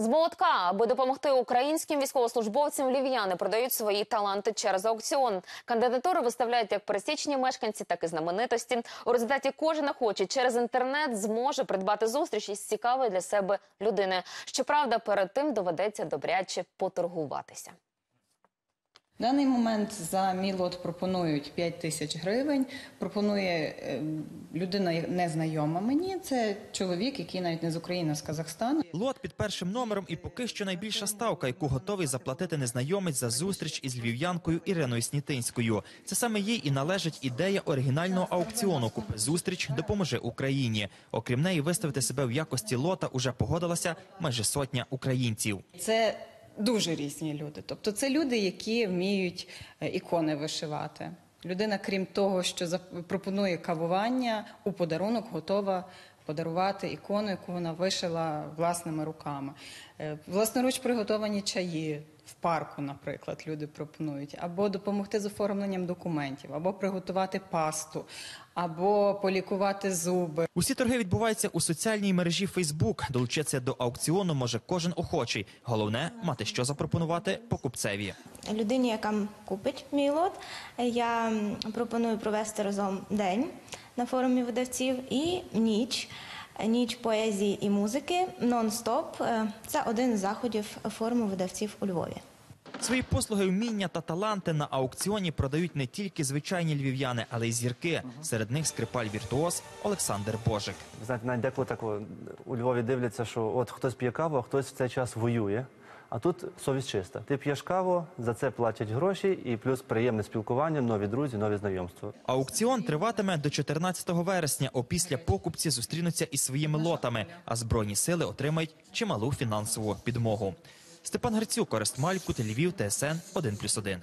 З молотка, аби допомогти українським військовослужбовцям, лів'яни продають свої таланти через аукціон. Кандидатури виставляють як пересічні мешканці, так і знаменитості. У результаті кожен охоче через інтернет зможе придбати зустріч із цікавою для себе людини. Щоправда, перед тим доведеться добряче поторгуватися. В даний момент за мій лот пропонують 5 тисяч гривень. Пропонує е, людина незнайома мені. Це чоловік, який навіть не з України, а з Казахстану. Лот під першим номером і поки що найбільша ставка, яку готовий заплатити незнайомець за зустріч із львів'янкою Іриною Снітинською. Це саме їй і належить ідея оригінального аукціону Купи зустріч, допоможи Україні. Окрім неї, виставити себе в якості лота уже погодилася майже сотня українців. Це дуже різні люди. Тобто, це люди, які вміють е, ікони вишивати. Людина, крім того, що пропонує кавування, у подарунок готова подарувати ікону, яку вона вишила власними руками. Е, Власноруч приготовані чаї в парку, наприклад, люди пропонують, або допомогти з оформленням документів, або приготувати пасту, або полікувати зуби. Усі торги відбуваються у соціальній мережі Фейсбук. Долучитися до аукціону може кожен охочий. Головне мати що запропонувати покупцеві. людині, яка купить мій лот, я пропоную провести разом день на форумі видавців і ніч. Ніч поезії і музики нон-стоп. Е, Це один з заходів форуму видавців у Львові. Свої послуги, вміння та таланти на аукціоні продають не тільки звичайні львів'яни, але й зірки. Серед них скрипаль віртуоз Олександр Божик. Знаєте, навіть деколи так у Львові дивляться, що от хтось п'є каву, а хтось в цей час воює. А тут совість чиста. Ти п'єш каву, за це платять гроші, і плюс приємне спілкування, нові друзі, нові знайомства. Аукціон триватиме до 14 вересня. Опісля покупці зустрінуться із своїми лотами, а збройні сили отримають чималу фінансову підмогу. Степан Грицюк, Орест Малькут, Львів, ТСН 1+,1.